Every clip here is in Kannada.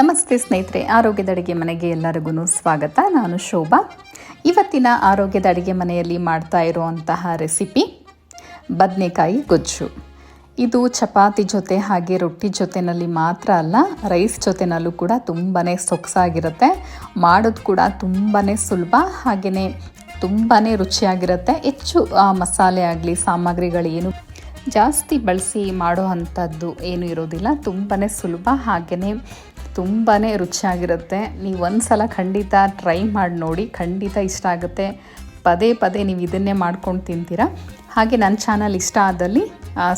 ನಮಸ್ತೆ ಸ್ನೇಹಿತರೆ, ಆರೋಗ್ಯದ ಅಡುಗೆ ಮನೆಗೆ ಎಲ್ಲರಿಗೂ ಸ್ವಾಗತ. ನಾನು ಶೋಭಾ. ಇವತ್ತಿನ ಆರೋಗ್ಯದ ಅಡುಗೆ ಮನೆಯಲ್ಲಿ ಮಾಡ್ತಾ ಇರುವಂತಹ ರೆಸಿಪಿ, ಬದನೆಕಾಯಿ ಗೊಜ್ಜು. ಇದು ಚಪಾತಿ ಜೊತೆ ಹಾಗೆ ರೊಟ್ಟಿ ಜೊತೆನಲ್ಲಿ ಮಾತ್ರ ಅಲ್ಲ, ರೈಸ್ ಜೊತೆನಲ್ಲೂ ಕೂಡ ತುಂಬಾ ಸೊಗಸಾಗಿರುತ್ತೆ. ಮಾಡೋದು ಕೂಡ ತುಂಬಾ ಸುಲಭ ಹಾಗೆಯೇ ತುಂಬಾ ರುಚಿಯಾಗಿರುತ್ತೆ. ಹೆಚ್ಚು ಮಸಾಲೆ ಆಗಲಿ ಸಾಮಗ್ರಿಗಳೇನು ಜಾಸ್ತಿ ಬಳಸಿ ಮಾಡೋ ಅಂಥದ್ದು ಏನು ಇರೋದಿಲ್ಲ. ತುಂಬಾ ಸುಲಭ ಹಾಗೆಯೇ ತುಂಬಾ ರುಚಿಯಾಗಿರುತ್ತೆ. ನೀವು ಒಂದು ಸಲ ಖಂಡಿತ ಟ್ರೈ ಮಾಡಿ ನೋಡಿ, ಖಂಡಿತ ಇಷ್ಟ ಆಗುತ್ತೆ. ಪದೇ ಪದೇ ನೀವು ಇದನ್ನೇ ಮಾಡ್ಕೊಂಡು ತಿಂತೀರಾ? ಹಾಗೆ ನನ್ನ ಚಾನಲ್ ಇಷ್ಟ ಆದಲ್ಲಿ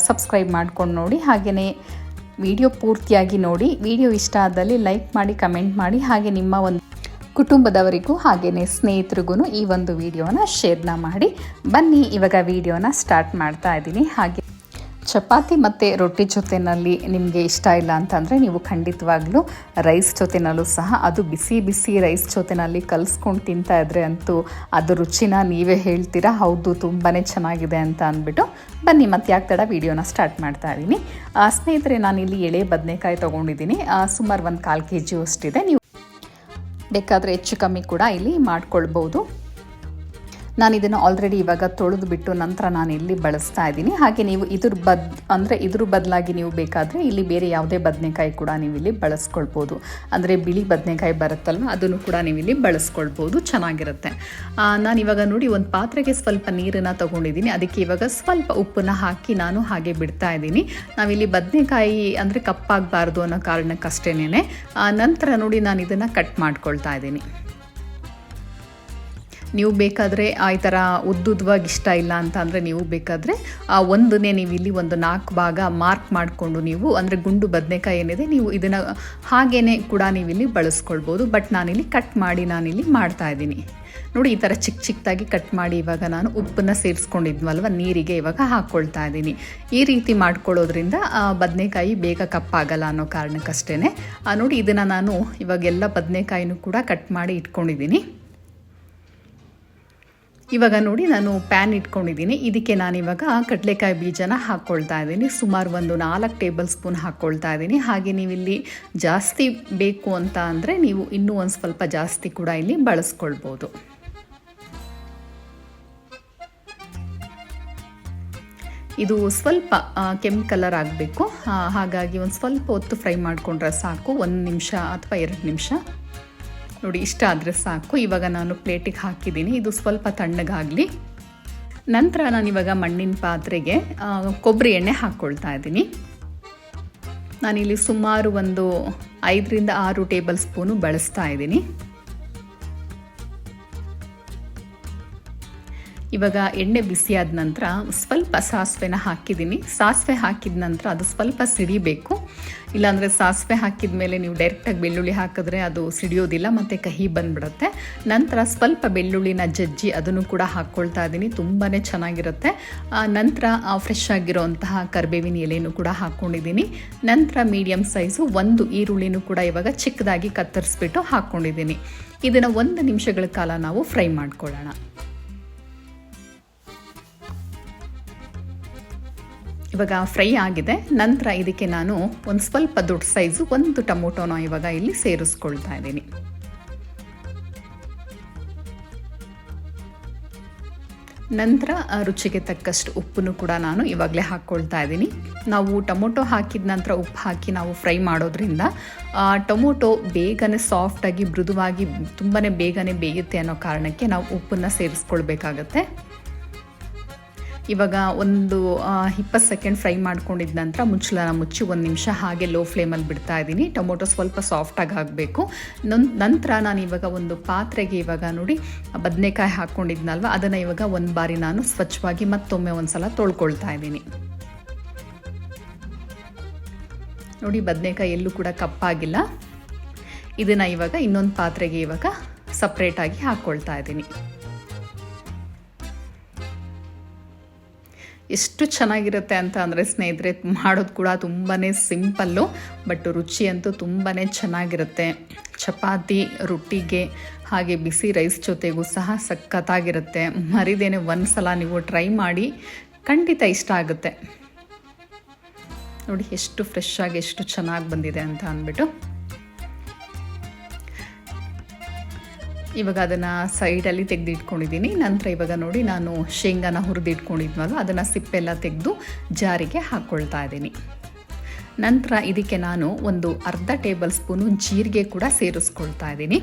ಸಬ್ಸ್ಕ್ರೈಬ್ ಮಾಡ್ಕೊಂಡು ನೋಡಿ. ಹಾಗೆಯೇ ವಿಡಿಯೋ ಪೂರ್ತಿಯಾಗಿ ನೋಡಿ. ವಿಡಿಯೋ ಇಷ್ಟ ಆದಲ್ಲಿ ಲೈಕ್ ಮಾಡಿ ಕಮೆಂಟ್ ಮಾಡಿ. ಹಾಗೆ ನಿಮ್ಮ ಒಂದು ಕುಟುಂಬದವರಿಗೂ ಹಾಗೆಯೇ ಸ್ನೇಹಿತರಿಗೂ ಈ ಒಂದು ವಿಡಿಯೋನ ಶೇರ್ನ ಮಾಡಿ. ಬನ್ನಿ, ಇವಾಗ ವಿಡಿಯೋನ ಸ್ಟಾರ್ಟ್ ಮಾಡ್ತಾ ಇದ್ದೀನಿ. ಹಾಗೆ ಚಪಾತಿ ಮತ್ತು ರೊಟ್ಟಿ ಜೊತೆನಲ್ಲಿ ನಿಮಗೆ ಇಷ್ಟ ಇಲ್ಲ ಅಂತಂದರೆ ನೀವು ಖಂಡಿತವಾಗ್ಲೂ ರೈಸ್ ಜೊತೆನಲ್ಲೂ ಸಹ, ಅದು ಬಿಸಿ ಬಿಸಿ ರೈಸ್ ಜೊತೆನಲ್ಲಿ ಕಲಿಸ್ಕೊಂಡು ತಿಂತಾ ಇದ್ರೆ ಅಂತೂ ಅದು ರುಚಿನ ನೀವೇ ಹೇಳ್ತೀರಾ? ಹೌದು ತುಂಬಾ ಚೆನ್ನಾಗಿದೆ ಅಂತ ಅಂದ್ಬಿಟ್ಟು ಬನ್ನಿ, ಮತ್ತೆ ಯಾಕೆ ತಡ ವಿಡಿಯೋನ ಸ್ಟಾರ್ಟ್ ಮಾಡ್ತಾ ಇದ್ದೀನಿ. ಸ್ನೇಹಿತರೆ, ನಾನಿಲ್ಲಿ ಎಳೆ ಬದನೆಕಾಯಿ ತೊಗೊಂಡಿದ್ದೀನಿ. ಸುಮಾರು ಒಂದು ಕಾಲು ಕೆ ಜಿ ಅಷ್ಟಿದೆ. ನೀವು ಬೇಕಾದರೆ ಹೆಚ್ಚು ಕಮ್ಮಿ ಕೂಡ ಇಲ್ಲಿ ಮಾಡ್ಕೊಳ್ಬೋದು. ನಾನು ಇದನ್ನು ಆಲ್ರೆಡಿ ಇವಾಗ ತೊಳೆದು ಬಿಟ್ಟು ನಂತರ ನಾನು ಇಲ್ಲಿ ಬಳಸ್ತಾ ಇದ್ದೀನಿ. ಹಾಗೆ ನೀವು ಇದ್ರ ಬದ್, ಅಂದರೆ ಇದ್ರ ಬದಲಾಗಿ ನೀವು ಬೇಕಾದರೆ ಇಲ್ಲಿ ಬೇರೆ ಯಾವುದೇ ಬದನೆಕಾಯಿ ಕೂಡ ನೀವು ಇಲ್ಲಿ ಬಳಸ್ಕೊಳ್ಬೋದು. ಅಂದರೆ ಬಿಳಿ ಬದನೆಕಾಯಿ ಬರುತ್ತಲ್ವ, ಅದನ್ನು ಕೂಡ ನೀವು ಇಲ್ಲಿ ಬಳಸ್ಕೊಳ್ಬೋದು. ಚೆನ್ನಾಗಿರುತ್ತೆ. ನಾನು ಇವಾಗ ನೋಡಿ ಒಂದು ಪಾತ್ರೆಗೆ ಸ್ವಲ್ಪ ನೀರನ್ನು ತೊಗೊಂಡಿದ್ದೀನಿ. ಅದಕ್ಕೆ ಇವಾಗ ಸ್ವಲ್ಪ ಉಪ್ಪನ್ನು ಹಾಕಿ ನಾನು ಹಾಗೆ ಬಿಡ್ತಾ ಇದ್ದೀನಿ. ನಾವಿಲ್ಲಿ ಬದನೆಕಾಯಿ ಅಂದರೆ ಕಪ್ಪಾಗಬಾರ್ದು ಅನ್ನೋ ಕಾರಣಕ್ಕಷ್ಟೇನೆ ನಂತರ ನೋಡಿ ನಾನು ಇದನ್ನು ಕಟ್ ಮಾಡ್ಕೊಳ್ತಾ ಇದ್ದೀನಿ. ನೀವು ಬೇಕಾದರೆ ಆ ಥರ ಉದ್ದುದ್ವಾಗಿ ಇಷ್ಟ ಇಲ್ಲ ಅಂತ ಅಂದರೆ ನೀವು ಬೇಕಾದರೆ ಆ ಒಂದನ್ನೇ ನೀವು ಇಲ್ಲಿ ಒಂದು ನಾಲ್ಕು ಭಾಗ ಮಾರ್ಕ್ ಮಾಡಿಕೊಂಡು ನೀವು ಅಂದರೆ ಗುಂಡು ಬದನೆಕಾಯಿ ಏನಿದೆ ನೀವು ಇದನ್ನು ಹಾಗೇ ಕೂಡ ನೀವು ಇಲ್ಲಿ ಬಳಸ್ಕೊಳ್ಬೋದು. ಬಟ್ ನಾನಿಲ್ಲಿ ಕಟ್ ಮಾಡಿ ನಾನಿಲ್ಲಿ ಮಾಡ್ತಾ ಇದ್ದೀನಿ. ನೋಡಿ ಈ ಥರ ಚಿಕ್ಕ ಚಿಕ್ಕದಾಗಿ ಕಟ್ ಮಾಡಿ ಇವಾಗ ನಾನು ಉಪ್ಪನ್ನು ಸೇರಿಸ್ಕೊಂಡಿದ್ವಲ್ವ ನೀರಿಗೆ ಇವಾಗ ಹಾಕ್ಕೊಳ್ತಾ ಇದ್ದೀನಿ. ಈ ರೀತಿ ಮಾಡ್ಕೊಳ್ಳೋದ್ರಿಂದ ಬದನೆಕಾಯಿ ಬೇಗ ಕಪ್ಪಾಗಲ್ಲ ಅನ್ನೋ ಕಾರಣಕ್ಕಷ್ಟೇ ನೋಡಿ ಇದನ್ನು ನಾನು ಇವಾಗೆಲ್ಲ ಬದನೆಕಾಯಿನೂ ಕೂಡ ಕಟ್ ಮಾಡಿ ಇಟ್ಕೊಂಡಿದ್ದೀನಿ. ಇವಾಗ ನೋಡಿ ನಾನು ಪ್ಯಾನ್ ಇಟ್ಕೊಂಡಿದ್ದೀನಿ. ಇದಕ್ಕೆ ನಾನು ಇವಾಗ ಕಡಲೆಕಾಯಿ ಬೀಜನ ಹಾಕ್ಕೊಳ್ತಾ ಇದ್ದೀನಿ. ಸುಮಾರು ಒಂದು ನಾಲ್ಕು ಟೇಬಲ್ ಸ್ಪೂನ್ ಹಾಕ್ಕೊಳ್ತಾ ಇದ್ದೀನಿ. ಹಾಗೆ ನೀವು ಇಲ್ಲಿ ಜಾಸ್ತಿ ಬೇಕು ಅಂತ ಅಂದರೆ ನೀವು ಇನ್ನೂ ಒಂದು ಸ್ವಲ್ಪ ಜಾಸ್ತಿ ಕೂಡ ಇಲ್ಲಿ ಬಳಸ್ಕೊಳ್ಬೋದು. ಇದು ಸ್ವಲ್ಪ ಕೆಂಪು ಕಲರ್ ಆಗಬೇಕು. ಹಾಗಾಗಿ ಒಂದು ಸ್ವಲ್ಪ ಹೊತ್ತು ಫ್ರೈ ಮಾಡಿಕೊಂಡ್ರೆ ಸಾಕು. ಒಂದು ನಿಮಿಷ ಅಥವಾ ಎರಡು ನಿಮಿಷ. ನೋಡಿ, ಇಷ್ಟ ಆದರೆ ಸಾಕು. ಇವಾಗ ನಾನು ಪ್ಲೇಟಿಗೆ ಹಾಕಿದ್ದೀನಿ. ಇದು ಸ್ವಲ್ಪ ತಣ್ಣಗಾಗಲಿ. ನಂತರ ನಾನು ಇವಾಗ ಮಣ್ಣಿನ ಪಾತ್ರೆಗೆ ಕೊಬ್ಬರಿ ಎಣ್ಣೆ ಹಾಕ್ಕೊಳ್ತಾ ಇದ್ದೀನಿ. ನಾನಿಲ್ಲಿ ಸುಮಾರು ಒಂದು ಐದರಿಂದ ಆರು ಟೇಬಲ್ ಸ್ಪೂನು ಬಳಸ್ತಾ ಇದ್ದೀನಿ. ಇವಾಗ ಎಣ್ಣೆ ಬಿಸಿಯಾದ ನಂತರ ಸ್ವಲ್ಪ ಸಾಸಿವೆನ ಹಾಕಿದ್ದೀನಿ. ಸಾಸಿವೆ ಹಾಕಿದ ನಂತರ ಅದು ಸ್ವಲ್ಪ ಸಿಡಿಬೇಕು. ಇಲ್ಲಾಂದರೆ ಸಾಸಿವೆ ಹಾಕಿದ ಮೇಲೆ ನೀವು ಡೈರೆಕ್ಟಾಗಿ ಬೆಳ್ಳುಳ್ಳಿ ಹಾಕಿದ್ರೆ ಅದು ಸಿಡಿಯೋದಿಲ್ಲ, ಮತ್ತು ಕಹಿ ಬಂದ್ಬಿಡುತ್ತೆ. ನಂತರ ಸ್ವಲ್ಪ ಬೆಳ್ಳುಳ್ಳಿನ ಜಜ್ಜಿ ಅದನ್ನು ಕೂಡ ಹಾಕ್ಕೊಳ್ತಾ ಇದ್ದೀನಿ ತುಂಬಾ ಚೆನ್ನಾಗಿರುತ್ತೆ. ನಂತರ ಫ್ರೆಶ್ ಆಗಿರೋಂತಹ ಕರ್ಬೇವಿನ ಎಲೆನೂ ಕೂಡ ಹಾಕ್ಕೊಂಡಿದ್ದೀನಿ ನಂತರ ಮೀಡಿಯಮ್ ಸೈಜು ಒಂದು ಈರುಳ್ಳಿನೂ ಕೂಡ ಇವಾಗ ಚಿಕ್ಕದಾಗಿ ಕತ್ತರಿಸ್ಬಿಟ್ಟು ಹಾಕ್ಕೊಂಡಿದ್ದೀನಿ ಇದನ್ನು ಒಂದು ನಿಮಿಷಗಳ ಕಾಲ ನಾವು ಫ್ರೈ ಮಾಡ್ಕೊಳ್ಳೋಣ. ಇವಾಗ ಫ್ರೈ ಆಗಿದೆ. ನಂತರ ಇದಕ್ಕೆ ನಾನು ಒಂದು ಸ್ವಲ್ಪ ದೊಡ್ಡ ಸೈಜು ಒಂದು ಟೊಮೊಟೊನ ಇವಾಗ ಇಲ್ಲಿ ಸೇರಿಸ್ಕೊಳ್ತಾ ಇದ್ದೀನಿ. ನಂತರ ರುಚಿಗೆ ತಕ್ಕಷ್ಟು ಉಪ್ಪನ್ನು ಕೂಡ ನಾನು ಇವಾಗಲೇ ಹಾಕ್ಕೊಳ್ತಾ ಇದ್ದೀನಿ. ನಾವು ಟೊಮೊಟೊ ಹಾಕಿದ ನಂತರ ಉಪ್ಪು ಹಾಕಿ ನಾವು ಫ್ರೈ ಮಾಡೋದ್ರಿಂದ ಟೊಮೊಟೊ ಬೇಗನೆ ಸಾಫ್ಟಾಗಿ ಮೃದುವಾಗಿ ತುಂಬಾ ಬೇಗನೆ ಬೇಯುತ್ತೆ ಅನ್ನೋ ಕಾರಣಕ್ಕೆ ನಾವು ಉಪ್ಪನ್ನು ಸೇರಿಸ್ಕೊಳ್ಬೇಕಾಗತ್ತೆ. ಇವಾಗ ಒಂದು ಇಪ್ಪತ್ತು ಸೆಕೆಂಡ್ ಫ್ರೈ ಮಾಡ್ಕೊಂಡಿದ ನಂತರ ಮುಚ್ಚಳನ ಮುಚ್ಚಿ ಒಂದು ನಿಮಿಷ ಹಾಗೆ ಲೋ ಫ್ಲೇಮಲ್ಲಿ ಬಿಡ್ತಾ ಇದ್ದೀನಿ. ಟೊಮೊಟೊ ಸ್ವಲ್ಪ ಸಾಫ್ಟಾಗಿ ಆಗಬೇಕು. ನಂತರ ನಾನು ಇವಾಗ ಒಂದು ಪಾತ್ರೆಗೆ ಇವಾಗ ನೋಡಿ, ಬದನೆಕಾಯಿ ಹಾಕ್ಕೊಂಡಿದ್ನಲ್ವ ಅದನ್ನು ಇವಾಗ ಒಂದು ಬಾರಿ ನಾನು ಸ್ವಚ್ಛವಾಗಿ ಮತ್ತೊಮ್ಮೆ ಒಂದು ಸಲ ತೊಳ್ಕೊಳ್ತಾ ಇದ್ದೀನಿ. ನೋಡಿ, ಬದನೆಕಾಯಿ ಎಲ್ಲೂ ಕೂಡ ಕಪ್ಪಾಗಿಲ್ಲ. ಇದನ್ನು ಇವಾಗ ಇನ್ನೊಂದು ಪಾತ್ರೆಗೆ ಇವಾಗ ಸಪ್ರೇಟಾಗಿ ಹಾಕ್ಕೊಳ್ತಾ ಇದ್ದೀನಿ. ಎಷ್ಟು ಚೆನ್ನಾಗಿರುತ್ತೆ ಅಂತ ಅಂದರೆ ಸ್ನೇಹಿತರೆ, ಮಾಡೋದು ಕೂಡ ತುಂಬಾ ಸಿಂಪಲ್ಲು, ಬಟ್ ರುಚಿ ಅಂತೂ ತುಂಬಾ ಚೆನ್ನಾಗಿರುತ್ತೆ. ಚಪಾತಿ, ರೊಟ್ಟಿಗೆ, ಹಾಗೆ ಬಿಸಿ ರೈಸ್ ಜೊತೆಗೂ ಸಹ ಸಖತ್ತಾಗಿರುತ್ತೆ. ಮರಿದೇನೆ ಒಂದು ಸಲ ನೀವು ಟ್ರೈ ಮಾಡಿ, ಖಂಡಿತ ಇಷ್ಟ ಆಗುತ್ತೆ. ನೋಡಿ, ಎಷ್ಟು ಫ್ರೆಶ್ ಆಗಿ ಎಷ್ಟು ಚೆನ್ನಾಗಿ ಬಂದಿದೆ ಅಂತ ಅಂದ್ಬಿಟ್ಟು. ಇವಾಗ ಅದನ್ನು ಸೈಡಲ್ಲಿ ತೆಗೆದಿಟ್ಕೊಂಡಿದ್ದೀನಿ ನಂತರ ಇವಾಗ ನೋಡಿ ನಾನು ಶೇಂಗಾನ ಹುರಿದಿಟ್ಕೊಂಡಿದ್ವಲ್ಲ, ಅದನ್ನು ಸಿಪ್ಪೆಲ್ಲ ತೆಗೆದು ಜಾರಿಗೆ ಹಾಕ್ಕೊಳ್ತಾ ಇದ್ದೀನಿ ನಂತರ ಇದಕ್ಕೆ ನಾನು ಒಂದು ಅರ್ಧ ಟೇಬಲ್ ಸ್ಪೂನು ಜೀರಿಗೆ ಕೂಡ ಸೇರಿಸ್ಕೊಳ್ತಾ ಇದ್ದೀನಿ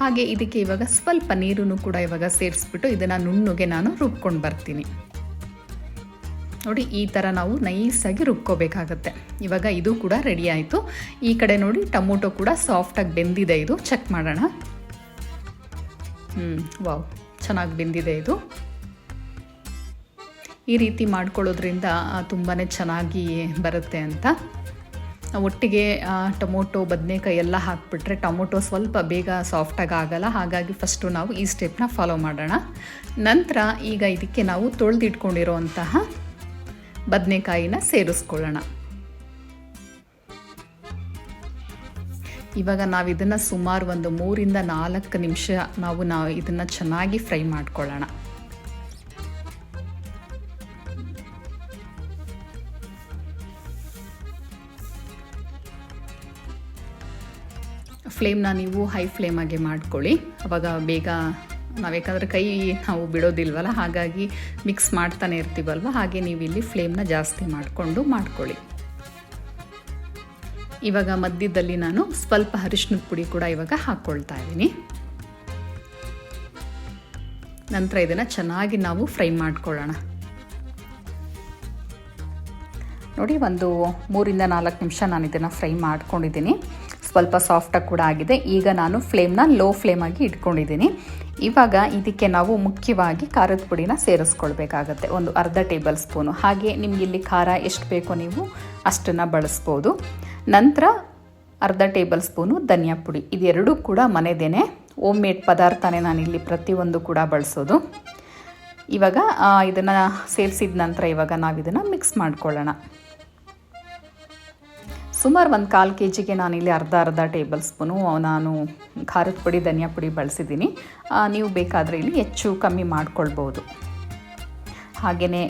ಹಾಗೆ ಇದಕ್ಕೆ ಇವಾಗ ಸ್ವಲ್ಪ ನೀರನ್ನು ಕೂಡ ಇವಾಗ ಸೇರಿಸ್ಬಿಟ್ಟು ಇದನ್ನು ನುಣ್ಣಗೆ ನಾನು ರುಬ್ಕೊಂಡು ಬರ್ತೀನಿ. ನೋಡಿ, ಈ ಥರ ನಾವು ನೈಸಾಗಿ ರುಬ್ಕೋಬೇಕಾಗತ್ತೆ. ಇವಾಗ ಇದು ಕೂಡ ರೆಡಿ ಆಯಿತು. ಈ ಕಡೆ ನೋಡಿ ಟೊಮೊಟೊ ಕೂಡ ಸಾಫ್ಟಾಗಿ ಬೆಂದಿದೆ ಇದು. ಚೆಕ್ ಮಾಡೋಣ. ಹ್ಞೂ ವಾವ್, ಚೆನ್ನಾಗಿ ಬೆಂದಿದೆ ಇದು. ಈ ರೀತಿ ಮಾಡ್ಕೊಳ್ಳೋದ್ರಿಂದ ತುಂಬಾ ಚೆನ್ನಾಗಿ ಬರುತ್ತೆ ಅಂತ. ಒಟ್ಟಿಗೆ ಟೊಮೊಟೊ, ಬದನೆಕಾಯಿ ಎಲ್ಲ ಹಾಕ್ಬಿಟ್ರೆ ಟೊಮೊಟೊ ಸ್ವಲ್ಪ ಬೇಗ ಸಾಫ್ಟಾಗಿ ಆಗಲ್ಲ. ಹಾಗಾಗಿ ಫಸ್ಟು ನಾವು ಈ ಸ್ಟೆಪ್ನ ಫಾಲೋ ಮಾಡೋಣ. ನಂತರ ಈಗ ಇದಕ್ಕೆ ನಾವು ತೊಳೆದಿಟ್ಕೊಂಡಿರೋಂತಹ ಬದನೆಕಾಯಿನ ಸೇರಿಸ್ಕೊಳ್ಳೋಣ. ಇವಾಗ ನಾವು ಇದನ್ನು ಸುಮಾರು ಒಂದು ಮೂರಿಂದ ನಾಲ್ಕು ನಿಮಿಷ ನಾವು ನಾವು ಇದನ್ನು ಚೆನ್ನಾಗಿ ಫ್ರೈ ಮಾಡ್ಕೊಳ್ಳೋಣ. ಫ್ಲೇಮ್ನ ನೀವು ಹೈ ಫ್ಲೇಮಾಗೆ ಮಾಡ್ಕೊಳ್ಳಿ. ಅವಾಗ ಬೇಗ ನಾವು ಯಾಕಂದರೆ ಕೈ ನಾವು ಬಿಡೋದಿಲ್ವಲ್ಲ, ಹಾಗಾಗಿ ಮಿಕ್ಸ್ ಮಾಡ್ತಾನೆ ಇರ್ತೀವಲ್ವ, ಹಾಗೆ ನೀವು ಇಲ್ಲಿ ಫ್ಲೇಮ್ನ ಜಾಸ್ತಿ ಮಾಡಿಕೊಂಡು ಮಾಡ್ಕೊಳ್ಳಿ. ಇವಾಗ ಮಧ್ಯದಲ್ಲಿ ನಾನು ಸ್ವಲ್ಪ ಅರಿಶಿನದ ಪುಡಿ ಕೂಡ ಇವಾಗ ಹಾಕ್ಕೊಳ್ತಾ ಇದ್ದೀನಿ. ನಂತರ ಇದನ್ನು ಚೆನ್ನಾಗಿ ನಾವು ಫ್ರೈ ಮಾಡ್ಕೊಳ್ಳೋಣ. ನೋಡಿ, ಒಂದು ಮೂರಿಂದ ನಾಲ್ಕು ನಿಮಿಷ ನಾನು ಇದನ್ನು ಫ್ರೈ ಮಾಡ್ಕೊಂಡಿದ್ದೀನಿ. ಸ್ವಲ್ಪ ಸಾಫ್ಟಾಗಿ ಕೂಡ ಆಗಿದೆ. ಈಗ ನಾನು ಫ್ಲೇಮ್ನ ಲೋ ಫ್ಲೇಮಾಗಿ ಇಟ್ಕೊಂಡಿದ್ದೀನಿ. ಇವಾಗ ಇದಕ್ಕೆ ನಾವು ಮುಖ್ಯವಾಗಿ ಖಾರದ ಪುಡಿನ ಸೇರಿಸ್ಕೊಳ್ಬೇಕಾಗತ್ತೆ. ಒಂದು ಅರ್ಧ ಟೇಬಲ್ ಸ್ಪೂನು. ಹಾಗೆ ನಿಮಗೆ ಇಲ್ಲಿ ಖಾರ ಎಷ್ಟು ಬೇಕೋ ನೀವು ಅಷ್ಟನ್ನು ಬಳಸ್ಬೋದು. ನಂತರ ಅರ್ಧ ಟೇಬಲ್ ಸ್ಪೂನು ಧನಿಯಾ ಪುಡಿ. ಇದೆರಡೂ ಕೂಡ ಮನೆದೇನೆ. ಓಮ್ ಮೇಡ್ ಪದಾರ್ಥನೇ ನಾನಿಲ್ಲಿ ಪ್ರತಿಯೊಂದು ಕೂಡ ಬಳಸೋದು. ಇವಾಗ ಇದನ್ನು ಸೇರಿಸಿದ ನಂತರ ಇವಾಗ ನಾವು ಇದನ್ನು ಮಿಕ್ಸ್ ಮಾಡ್ಕೊಳ್ಳೋಣ. ಸುಮಾರು ಒಂದು ಕಾಲು ಕೆ ಜಿಗೆ ನಾನಿಲ್ಲಿ ಅರ್ಧ ಅರ್ಧ ಟೇಬಲ್ ಸ್ಪೂನು ನಾನು ಖಾರದ ಪುಡಿ, ಧನಿಯಾ ಪುಡಿ ಬಳಸಿದ್ದೀನಿ. ನೀವು ಬೇಕಾದರೆ ಇಲ್ಲಿ ಹೆಚ್ಚು ಕಮ್ಮಿ ಮಾಡ್ಕೊಳ್ಬೋದು. ಹಾಗೆಯೇ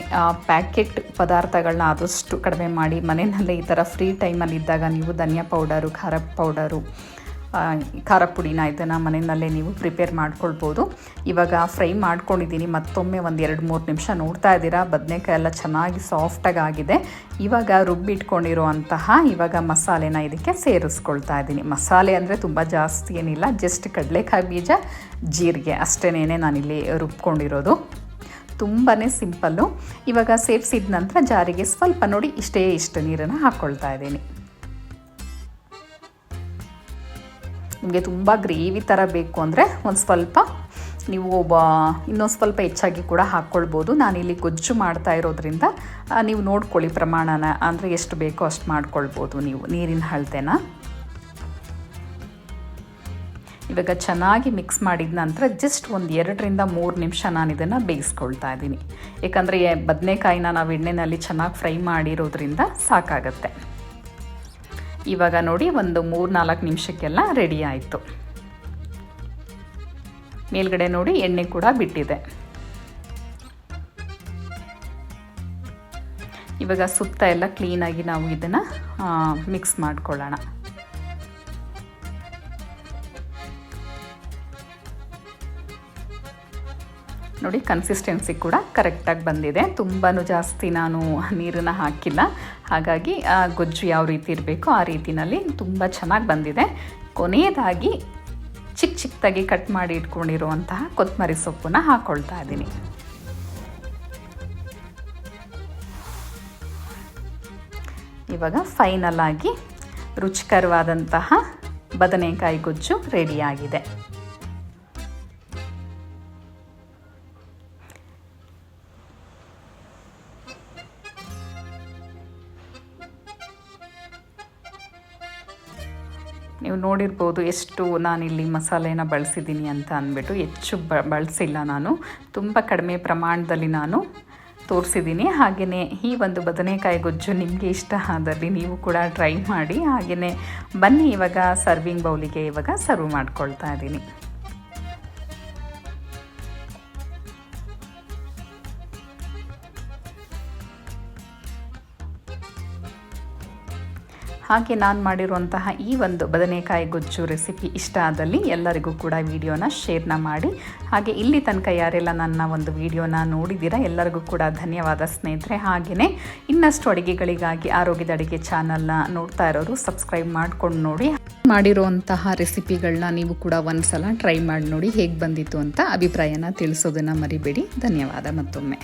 ಪ್ಯಾಕೆಟ್ ಪದಾರ್ಥಗಳನ್ನ ಆದಷ್ಟು ಕಡಿಮೆ ಮಾಡಿ, ಮನೆಯಲ್ಲೇ ಈ ಥರ ಫ್ರೀ ಟೈಮಲ್ಲಿ ಇದ್ದಾಗ ನೀವು ಧನಿಯಾ ಪೌಡರು, ಖಾರ ಪೌಡರು ಖಾರ ಪುಡಿನ ಇದನ್ನು ಮನೆಯಲ್ಲೇ ನೀವು ಪ್ರಿಪೇರ್ ಮಾಡ್ಕೊಳ್ಬೋದು. ಇವಾಗ ಫ್ರೈ ಮಾಡ್ಕೊಂಡಿದ್ದೀನಿ, ಮತ್ತೊಮ್ಮೆ ಒಂದು ಎರಡು ಮೂರು ನಿಮಿಷ ನೋಡ್ತಾ ಇದ್ದೀರಾ? ಬದನೆಕಾಯಿ ಎಲ್ಲ ಚೆನ್ನಾಗಿ ಸಾಫ್ಟಾಗಿ ಆಗಿದೆ. ಇವಾಗ ರುಬ್ಬಿಟ್ಕೊಂಡಿರುವಂತಹ ಇವಾಗ ಮಸಾಲೆನ ಇದಕ್ಕೆ ಸೇರಿಸ್ಕೊಳ್ತಾ ಇದ್ದೀನಿ. ಮಸಾಲೆ ಅಂದರೆ ತುಂಬ ಜಾಸ್ತಿ ಏನಿಲ್ಲ ಜಸ್ಟ್ ಕಡಲೆಕಾಯಿ ಬೀಜ, ಜೀರಿಗೆ. ಅಷ್ಟೇನೇ ನಾನಿಲ್ಲಿ ರುಬ್ಕೊಂಡಿರೋದು. ತುಂಬಾ ಸಿಂಪಲ್ಲು. ಇವಾಗ ಸೇರಿಸಿದ ನಂತರ ಜಾರಿಗೆ ಸ್ವಲ್ಪ ನೋಡಿ ಇಷ್ಟೇ ಇಷ್ಟು ನೀರನ್ನು ಹಾಕ್ಕೊಳ್ತಾ ಇದ್ದೀನಿ. ನಿಮಗೆ ತುಂಬ ಗ್ರೇವಿ ಥರ ಬೇಕು ಅಂದರೆ ಒಂದು ಸ್ವಲ್ಪ ನೀವು ಒಬ್ಬ ಇನ್ನೊಂದು ಸ್ವಲ್ಪ ಹೆಚ್ಚಾಗಿ ಕೂಡ ಹಾಕ್ಕೊಳ್ಬೋದು ನಾನಿಲ್ಲಿ ಗೊಜ್ಜು ಮಾಡ್ತಾ ಇರೋದ್ರಿಂದ ನೀವು ನೋಡ್ಕೊಳ್ಳಿ ಪ್ರಮಾಣನ. ಅಂದರೆ ಎಷ್ಟು ಬೇಕೋ ಅಷ್ಟು ಮಾಡ್ಕೊಳ್ಬೋದು ನೀವು ನೀರಿನ ಅಳತೆನ ಇವಾಗ ಚೆನ್ನಾಗಿ ಮಿಕ್ಸ್ ಮಾಡಿದ ನಂತರ ಜಸ್ಟ್ ಒಂದು ಎರಡರಿಂದ ಮೂರು ನಿಮಿಷ ನಾನು ಇದನ್ನು ಬೇಯಿಸ್ಕೊಳ್ತಾ ಇದ್ದೀನಿ. ಏಕೆಂದರೆ ಬದನೆಕಾಯಿನ ನಾವು ಎಣ್ಣೆಯಲ್ಲಿ ಚೆನ್ನಾಗಿ ಫ್ರೈ ಮಾಡಿರೋದ್ರಿಂದ ಸಾಕಾಗತ್ತೆ. ಇವಾಗ ನೋಡಿ ಒಂದು ಮೂರು ನಾಲ್ಕು ನಿಮಿಷಕ್ಕೆಲ್ಲ ರೆಡಿ ಆಯಿತು. ಮೇಲ್ಗಡೆ ನೋಡಿ ಎಣ್ಣೆ ಕೂಡ ಬಿಟ್ಟಿದೆ. ಇವಾಗ ಸುತ್ತ ಎಲ್ಲ ಕ್ಲೀನಾಗಿ ನಾವು ಇದನ್ನು ಮಿಕ್ಸ್ ಮಾಡ್ಕೊಳ್ಳೋಣ. ನೋಡಿ ಕನ್ಸಿಸ್ಟೆನ್ಸಿ ಕೂಡ ಕರೆಕ್ಟಾಗಿ ಬಂದಿದೆ. ತುಂಬಾ ಜಾಸ್ತಿ ನಾನು ನೀರನ್ನು ಹಾಕಿಲ್ಲ. ಹಾಗಾಗಿ ಗೊಜ್ಜು ಯಾವ ರೀತಿ ಇರಬೇಕು ಆ ರೀತಿಯಲ್ಲಿ ತುಂಬ ಚೆನ್ನಾಗಿ ಬಂದಿದೆ. ಕೊನೆಯದಾಗಿ ಚಿಕ್ಕ ಚಿಕ್ಕದಾಗಿ ಕಟ್ ಮಾಡಿ ಇಟ್ಕೊಂಡಿರುವಂತಹ ಕೊತ್ತಂಬರಿ ಸೊಪ್ಪನ್ನು ಹಾಕ್ಕೊಳ್ತಾ ಇದ್ದೀನಿ. ಇವಾಗ ಫೈನಲ್ ಆಗಿ ರುಚಿಕರವಾದಂತಹ ಬದನೆಕಾಯಿ ಗೊಜ್ಜು ರೆಡಿಯಾಗಿದೆ ನೀವು ನೋಡಿರ್ಬೋದು ಎಷ್ಟು ನಾನಿಲ್ಲಿ ಮಸಾಲೆನ ಬಳಸಿದ್ದೀನಿ ಅಂತ ಅಂದ್ಬಿಟ್ಟು ಹೆಚ್ಚು ಬಳಸಿಲ್ಲ ನಾನು. ತುಂಬ ಕಡಿಮೆ ಪ್ರಮಾಣದಲ್ಲಿ ನಾನು ತೋರಿಸಿದ್ದೀನಿ. ಹಾಗೆಯೇ ಈ ಒಂದು ಬದನೆಕಾಯಿ ಗೊಜ್ಜು ನಿಮಗೆ ಇಷ್ಟ ಆದಲ್ಲಿ ನೀವು ಕೂಡ ಟ್ರೈ ಮಾಡಿ. ಹಾಗೆಯೇ ಬನ್ನಿ ಇವಾಗ ಸರ್ವಿಂಗ್ ಬೌಲಿಗೆ ಇವಾಗ ಸರ್ವ್ ಮಾಡ್ಕೊಳ್ತಾ ಇದ್ದೀನಿ. ಹಾಗೆ ನಾನು ಮಾಡಿರುವಂತಹ ಈ ಒಂದು ಬದನೆಕಾಯಿ ಗೊಜ್ಜು ರೆಸಿಪಿ ಇಷ್ಟ ಆದಲ್ಲಿ ಎಲ್ಲರಿಗೂ ಕೂಡ ವಿಡಿಯೋನ ಶೇರ್ನ ಮಾಡಿ. ಹಾಗೆ ಇಲ್ಲಿ ತನಕ ಯಾರೆಲ್ಲ ನನ್ನ ಒಂದು ವಿಡಿಯೋನ ನೋಡಿದ್ದೀರಾ, ಎಲ್ಲರಿಗೂ ಕೂಡ ಧನ್ಯವಾದ ಸ್ನೇಹಿತರೆ. ಹಾಗೆಯೇ ಇನ್ನಷ್ಟು ಅಡುಗೆಗಳಿಗಾಗಿ ಆರೋಗ್ಯದ ಅಡುಗೆ ಚಾನಲ್ನ ನೋಡ್ತಾ ಇರೋರು ಸಬ್ಸ್ಕ್ರೈಬ್ ಮಾಡ್ಕೊಂಡು ನೋಡಿ. ಮಾಡಿರುವಂತಹ ರೆಸಿಪಿಗಳನ್ನ ನೀವು ಕೂಡ ಒಂದ್ಸಲ ಟ್ರೈ ಮಾಡಿ ನೋಡಿ ಹೇಗೆ ಬಂದಿತ್ತು ಅಂತ ಅಭಿಪ್ರಾಯನ ತಿಳಿಸೋದನ್ನು ಮರಿಬೇಡಿ. ಧನ್ಯವಾದ ಮತ್ತೊಮ್ಮೆ.